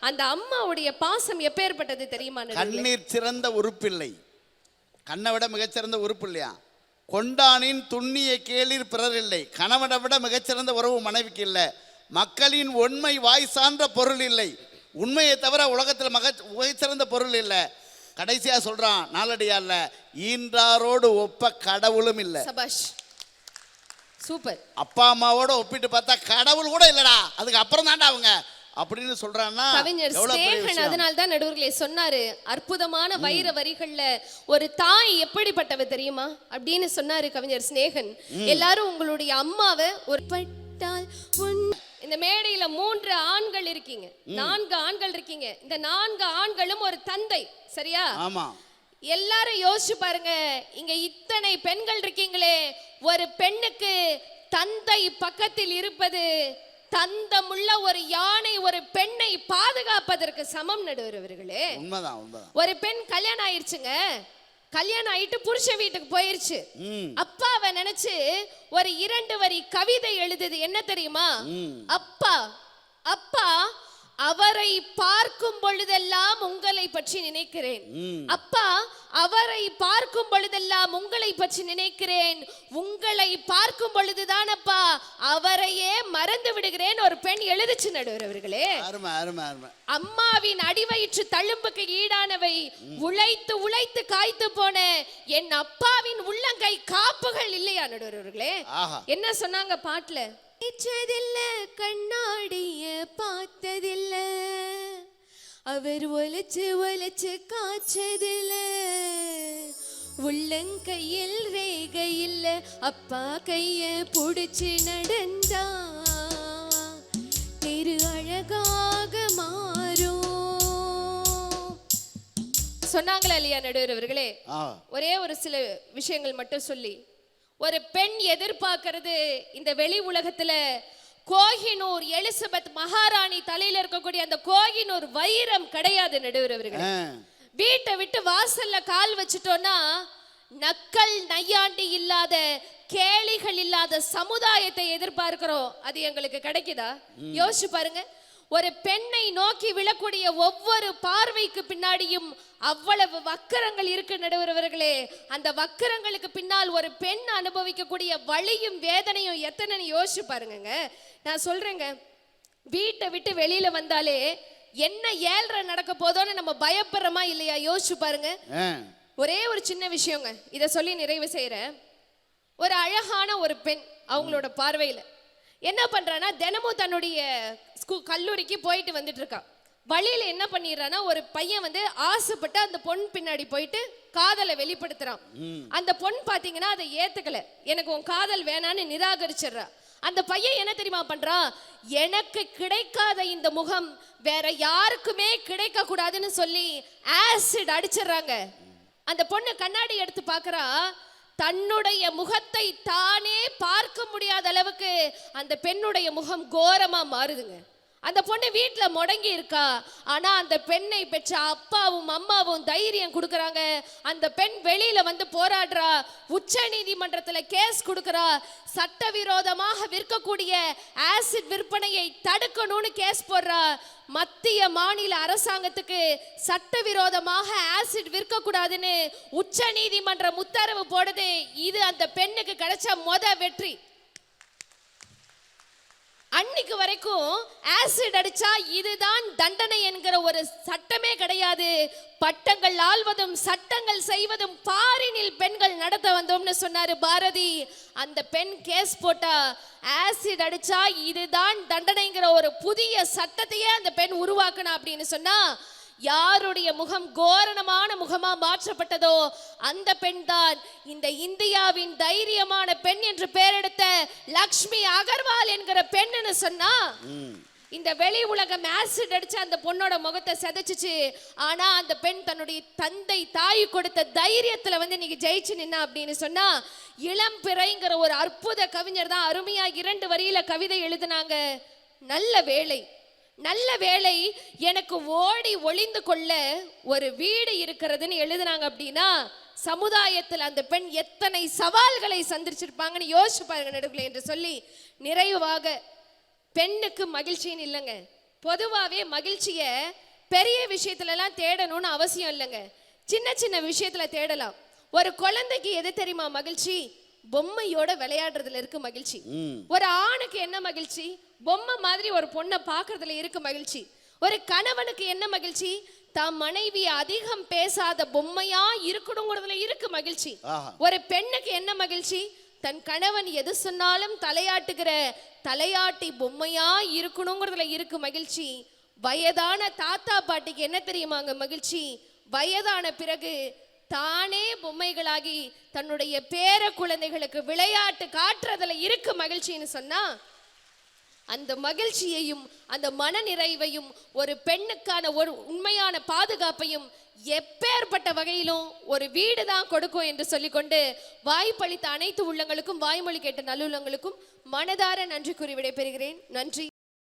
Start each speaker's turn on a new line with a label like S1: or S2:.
S1: அந்த அம்மாவுடைய பாசம் எப்பேற்பட்டது தெரியுமா?
S2: கண்ணீர் சிறந்த உறுப்பில்லை. கண்ணை விட மிகச்சிறந்த உறுப்பு இல்லையா கொண்டானின் துண்ணிய கேளிர் பிறர் இல்லை. கணவனை விட மிகச்சிறந்த உறவு மனைவிக்கு இல்லை. மக்களின் உண்மை வாய் சான்ற பொருள் இல்லை. உண்மையை தவிர உலகத்தில் மக மிகச்சிறந்த பொருள் இல்லை. கடைசியா சொல்றான் நாளடியார்ல ஈன்றாரோடு ஒப்ப கடவுளும் இல்லை.
S1: சபாஷ் சூப்பர்.
S2: அப்பா அம்மாவோட ஒப்பிட்டு பார்த்தா கடவுள் கூட இல்லடா. அதுக்கு அப்புறம் தான்டா அவங்க. அப்படின்னு சொல்றான்னா
S1: கவிஞர் ஸ்நேகன். அதனால தான் நடுவர்களே சொன்னாரு அற்புதமான வைர வரிகள்ல ஒரு தாய் எப்படிப்பட்டவ தெரியுமா? அப்படின்னு சொன்னாரு கவிஞர் ஸ்நேகன் எல்லாரும் உங்களுடைய அம்மாவை ஒரு பட்டால் இந்த மேடையில மூன்று ஆண்கள் இருக்கீங்க. நான்கு ஆண்கள் இருக்கீங்க. இந்த நான்கு ஆண்களும் ஒரு தந்தை சரியா?
S2: ஆமா.
S1: எல்லாரும் யோசிச்சு பாருங்க இங்க இத்தனை பெண்கள் இருக்கீங்களே ஒரு பெண்ணுக்கு தந்தை பக்கத்தில் இருப்பது தந்தமுள்ள ஒரு யானை ஒரு பெண்ணை பாதுகாப்பதற்கு சமம் நடுவர்களே
S2: உண்மைதான் உண்மைதான்.
S1: ஒரு பெண் கல்யாணம் ஆயிருச்சுங்க. கல்யாணம் ஆயிட்டு புருஷ வீட்டுக்கு போயிருச்சு.
S2: ம்.
S1: அப்பாவை நினைச்சு ஒரு இரண்டு வரி கவிதை எழுதுது. என்ன தெரியுமா. அப்பா அப்பா அவரை பார்க்கும் பொழுதெல்லாம் உங்களை பற்றி நினைக்கிறேன். அப்பா அவரை பார்க்கும் பொழுதெல்லாம் உங்களை பற்றி நினைக்கிறேன். உங்களை பார்க்கும் பொழுதுதான் அப்பா அவரையே மறந்து விடுகிறேன். ஒரு பெண் எழுதுச்சு நடுவர் அவர்களே. அம்மாவின் அடிவயிற்று தழும்புக்கு ஈடானவை உழைத்து உழைத்து காய்த்து போன என் அப்பாவின் உள்ளங்கை காப்புகள் இல்லையா நடுவர்களே
S2: ஆஹா.
S1: என்ன சொன்னாங்க பாட்டுல? இச்சதில்ல கண்ணாடிய பார்த்ததில்ல. அவர் ஒலிச்சு ஒலிச்சு காய்ச்சதில்ல. உள்ளங்கையில் ரேகை இல்ல அப்பா கைய புடிச்சு நடந்தா. திரு அழகாக மாறும். சொன்னாங்களா இல்லையா நடுவர் அவர்களே? ஒரே ஒரு சில விஷயங்கள் மட்டும் சொல்லி. ஒரு பெண் எதிர்பார்க்கிறது. இந்த வெளி உலகத்துல கோஹினூர் எலிசபெத் மகாராணி தலையில இருக்கக்கூடிய அந்த கோஹினூர் வைரம் கிடையாது நடுவர் அவர்களே
S2: ஆ.
S1: வீட்டை விட்டு வாசல்ல கால் வச்சுட்டோம்னா நக்கல் நையாண்டி இல்லாத கேலிகள் இல்லாத சமுதாயத்தை எதிர்பார்க்கிறோம். அது எங்களுக்கு கிடைக்குதா? யோசிச்சு பாருங்க. ஒரு பெண்ணை நோக்கி விழக்கூடிய ஒவ்வொரு பார்வைக்கு பின்னாடியும் அவ்வளவு வக்கரங்கள் இருக்கு நடுவரவர்களே. அந்த வக்கரங்களுக்கு பின்னால் ஒரு பெண் அனுபவிக்கக்கூடிய வலியும் வேதனையும் எத்தனைன்னு யோசிச்சு பாருங்கங்க. நான் சொல்றேங்க. வீட்டை விட்டு வெளியில வந்தாலே என்ன ஏழ்ரை நடக்க போதோன்னு நம்ம பயப்படுறோமா இல்லையா? யோசிச்சு பாருங்க. ஒரே ஒரு சின்ன விஷயங்க. இதை சொல்லி நிறைவு செய்கிறேன் ஒரு அழகான ஒரு பெண் அவங்களோட பார்வையில். என்ன பண்றான்னா தினமும் தன்னுடைய ஸ்கூ கல்லூரிக்கு போயிட்டு வந்துட்டு இருக்கா வழியில என்ன பண்ணிடுறான்னா ஒரு பையன் வந்து ஆசைப்பட்டு அந்த பொண் பின்னாடி போயிட்டு காதலை வெளிப்படுத்துறான். அந்த பொண் பாத்தீங்கன்னா அதை ஏத்துக்கல. எனக்கு உன் காதல் வேணான்னு நிராகரிச்சிடுறா. அந்த பையன் என்ன தெரியுமா பண்றான்? எனக்கு கிடைக்காத இந்த முகம் வேற யாருக்குமே கிடைக்க கூடாதுன்னு சொல்லி ஆசிட் அடிச்சிடுறாங்க. அந்த பொண்ணு கண்ணாடி எடுத்து பார்க்கறா தன்னுடைய முகத்தை தானே பார்க்க முடியாத அளவுக்கு அந்த பெண்ணுடைய முகம் கோரமா மாறுதுங்க. அந்த பொண்ணு வீட்டில் முடங்கி இருக்கா ஆனா அந்த பெண்ணை பெற்ற அப்பாவும் அம்மாவும் தைரியம் கொடுக்கறாங்க. அந்த பெண் வெளியில வந்து போராடுறா உச்ச நீதிமன்றத்தில் கேஸ் கொடுக்கறா சட்டவிரோதமாக விற்கக்கூடிய ஆசிட் விற்பனையை தடுக்கணும்னு கேஸ் போடுறா. மத்திய மாநில அரசாங்கத்துக்கு சட்டவிரோதமாக ஆசிட் விற்கக்கூடாதுன்னு உச்ச நீதிமன்றம் உத்தரவு போடுது. இது அந்த பெண்ணுக்கு கிடைச்ச மொத வெற்றி. அன்னைக்கு வரைக்கும் ஆசிட் அடிச்சா இதுதான் தண்டனை என்கிற ஒரு சட்டமே கிடையாது. பட்டங்கள் ஆள்வதும் சட்டங்கள் செய்வதும் பாரினில் பெண்கள் நடத்த வந்தோம்னு சொன்னாரு பாரதி. அந்த பெண் கேஸ் போட்டா ஆசிட் அடிச்சா இதுதான் தண்டனைங்கிற ஒரு புதிய சட்டத்தையே அந்த பெண் உருவாக்கணும் அப்படின்னு சொன்னா யாருடைய முகம் கோரணமான முகமா மாற்றப்பட்டதோ அந்த பெண் தான் இந்த இந்தியாவின் தைரியமான பெண் என்று பெயரெடுத்த லக்ஷ்மி அகர்வால் என்கிற பெண்ணுன்னு சொன்னா இந்த வெளி உலகம் ஆசிட் அடிச்சு அந்த பொண்ணோட முகத்தை செதைச்சிச்சு. ஆனா அந்த பெண் தன்னுடைய தந்தை தாய் கொடுத்த தைரியத்துல வந்து இன்னைக்கு ஜெயிச்சு நின்னா அப்படின்னு சொன்னா இளம் பிறைங்கிற ஒரு அற்புத கவிஞர் தான் அருமையா இரண்டு வரியில கவிதை எழுதினாங்க. நல்ல வேலை நல்ல வேளை எனக்கு ஓடி ஒளிந்து கொள்ள ஒரு வீடு இருக்கிறதுன்னு எழுதுனாங்க அப்படின்னா சமுதாயத்தில் அந்த பெண் எத்தனை சவால்களை சந்திச்சிருப்பாங்கன்னு யோசிச்சு பாருங்க நடுவுல என்று சொல்லி நிறைவாக பெண்ணுக்கு மகிழ்ச்சின்னு இல்லைங்க. பொதுவாகவே மகிழ்ச்சியை பெரிய விஷயத்துலலாம் தேடணும்னு அவசியம் இல்லைங்க. சின்ன சின்ன விஷயத்துல தேடலாம். ஒரு குழந்தைக்கு எது தெரியுமா மகிழ்ச்சி? பொம்மையோட விளையாடுறதுல இருக்கு மகிழ்ச்சி. ஒரு ஆணுக்கு என்ன மகிழ்ச்சி? பொம்மை மாதிரி ஒரு பொண்ணை பார்க்கறதுல இருக்கு மகிழ்ச்சி. ஒரு கணவனுக்கு என்ன மகிழ்ச்சி? தம் மனைவி அதிகம் பேசாத பொம்மையா இருக்கணுங்கிறதுல இருக்கு மகிழ்ச்சி. ஒரு பெண்ணுக்கு என்ன மகிழ்ச்சி? தன் கணவன் எது சொன்னாலும் தலையாட்டுகிற தலையாட்டி பொம்மையா இருக்கணுங்கிறதுல இருக்கு மகிழ்ச்சி. வயதான தாத்தா பாட்டிக்கு என்ன தெரியுமாங்க மகிழ்ச்சி? வயதான பிறகு தானே ஆகி தன்னுடைய பேர குழந்தைகளுக்கு விளையாட்டு காட்டுறதுல இருக்கு மகிழ்ச்சின்னு சொன்னா அந்த மகிழ்ச்சியையும் அந்த மனநிறைவையும் ஒரு பெண்ணுக்கான ஒரு உண்மையான பாதுகாப்பையும் எப்பேற்பட்ட வகையிலும் ஒரு வீடு தான் கொடுக்கும் என்று சொல்லிக்கொண்டு வாய்ப்பளித்த அனைத்து உள்ளங்களுக்கும் வாய்மொழி கேட்ட நல்லுள்ளங்களுக்கும் மனதார நன்றி கூறி விடைபெறுகிறேன். நன்றி.